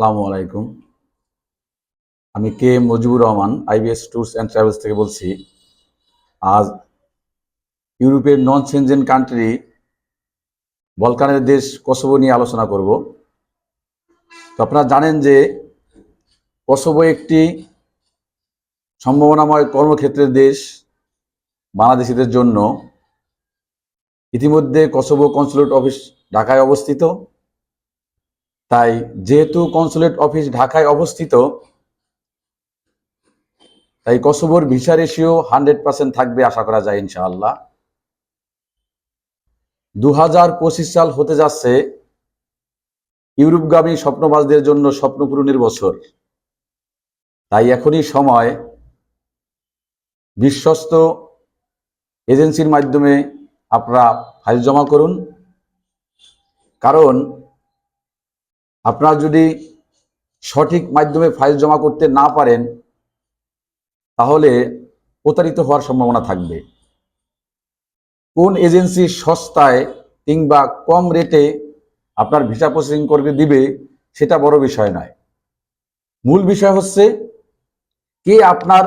আসসালামু আলাইকুম। আমি কে Mujibur Rahman IBS tours and travels থেকে বলছি। আজ ইউরোপের নন সেনজেন কান্ট্রি বলকানের দেশ কসোভো নিয়ে আলোচনা করব। তো আপনারা জানেন যে কসোভো একটি সম্ভাবনাময় কর্মক্ষেত্রের দেশ বাংলাদেশিদের জন্য। ইতিমধ্যে কসোভো কনসুলেট অফিস ঢাকায় অবস্থিত। তাই যেহেতু কনসুলেট অফিস ঢাকায় অবস্থিত, তাই কসোভোর ভিসা রেশিও হান্ড্রেড পার্সেন্ট থাকবে আশা করা যায় ইনশাআল্লাহ। দু হাজার পঁচিশ সাল হতে যাচ্ছে ইউরোপগামী স্বপ্নবাজদের জন্য স্বপ্ন পূরণের বছর। তাই এখনই সময় বিশ্বস্ত এজেন্সির মাধ্যমে আপনারা ফাইল জমা করুন। কারণ আপনারা যদি সঠিক মাধ্যমে ফাইল জমা করতে না পারেন, তাহলে প্রতারিত হওয়ার সম্ভাবনা থাকবে। কোন এজেন্সি সস্তায় কিংবা কম রেটে আপনার ভিসা প্রসেসিং করবে, দিবে, সেটা বড় বিষয় নয়। মূল বিষয় হচ্ছে কে আপনার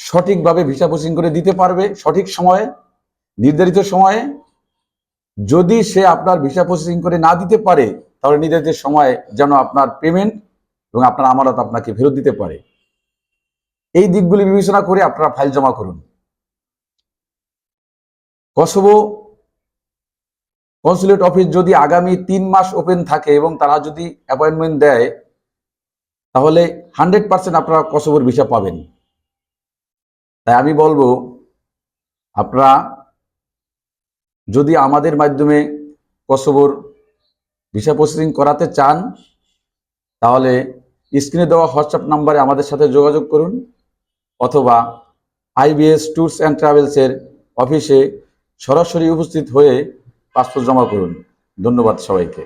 সঠিকভাবে ভিসা প্রসেসিং করে দিতে পারবে সঠিক সময়ে, নির্ধারিত সময়ে। যদি সে আপনার ভিসা প্রসেসিং করে না দিতে পারে তাহলে নির্ধারিত সময় যেন আপনার পেমেন্ট এবং আপনার আমানত আপনাকে ফেরত দিতে পারে। এই দিকগুলি বিবেচনা করে আপনারা ফাইল জমা করুন। কসোভো কনসুলেট অফিস যদি আগামী তিন মাস ওপেন থাকে এবং তারা যদি অ্যাপয়েন্টমেন্ট দেয়, তাহলে হান্ড্রেড পার্সেন্ট আপনারা কসোভোর ভিসা পাবেন। তাই আমি বলব, আপনারা যদি আমাদের মাধ্যমে কসোভোর ভিসা প্রসেসিং করাতে চান, তাহলে স্ক্রিনে দেওয়া হোয়াটসঅ্যাপ নাম্বারে আমাদের সাথে যোগাযোগ করুন, অথবা আইবিএস ট্যুরস অ্যান্ড ট্রাভেলসের অফিসে সরাসরি উপস্থিত হয়ে পাসপোর্ট জমা করুন। ধন্যবাদ সবাইকে।